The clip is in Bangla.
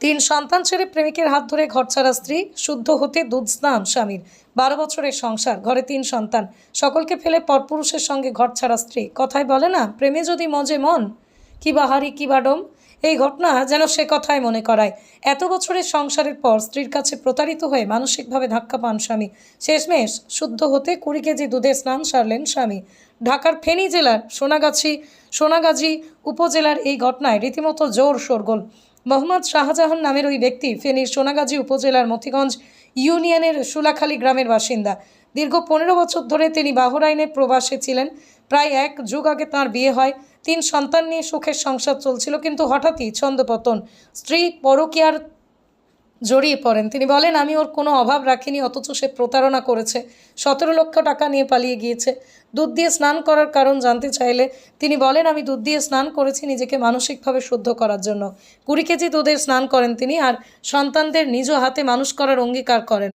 তিন সন্তান ছেড়ে প্রেমিকের হাত ধরে ঘর ছাড়া স্ত্রী, শুদ্ধ হতে দুধ স্নান, স্বামীর। বারো বছরের সংসার, ঘরে তিন সন্তান। সকলকে ফেলে পরপুরুষের সঙ্গে ঘর ছাড়া স্ত্রী। কথায় বলে না, প্রেমে যদি মজে মন, কি বাহারি কি বাডম এই ঘটনা যেন সে কথাই মনে করায়। এত বছরের সংসারের পর স্ত্রীর কাছে প্রতারিত হয়ে মানসিকভাবে ধাক্কা পান স্বামী। শেষমেশ, শুদ্ধ হতে কুড়ি কেজি দুধে স্নান সারলেন স্বামী। ঢাকার ফেনী জেলার সোনাগাছি, সোনাগাজী উপজেলার এই ঘটনায় রীতিমতো জোর শোরগোল। মোহাম্মদ শাহজাহান নামের ওই ব্যক্তি ফেনীর সোনাগাজী উপজেলার মতিগঞ্জ ইউনিয়নের সুলাখালী গ্রামের বাসিন্দা। দীর্ঘ পনেরো বছর ধরে তিনি বাহরাইনে প্রবাসে ছিলেন। প্রায় এক যুগ আগে তাঁর বিয়ে হয়। তিন সন্তান নিয়ে সুখের সংসার চলছিল, কিন্তু হঠাৎই ছন্দপতন। স্ত্রী পরকীয়ার জড়িয়ে পড়েন। তিনি বলেন, আমি ওর কোনো অভাব রাখিনি, অথচ সে প্রতারণা করেছে। সতেরো লক্ষ টাকা নিয়ে পালিয়ে গিয়েছে। দুধ দিয়ে স্নান করার কারণ জানতে চাইলে তিনি বলেন, আমি দুধ দিয়ে স্নান করেছি নিজেকে মানসিকভাবে শুদ্ধ করার জন্য। কুড়ি কেজি দুধে স্নান করেন তিনি আর সন্তানদের নিজ হাতে মানুষ করার অঙ্গীকার করেন।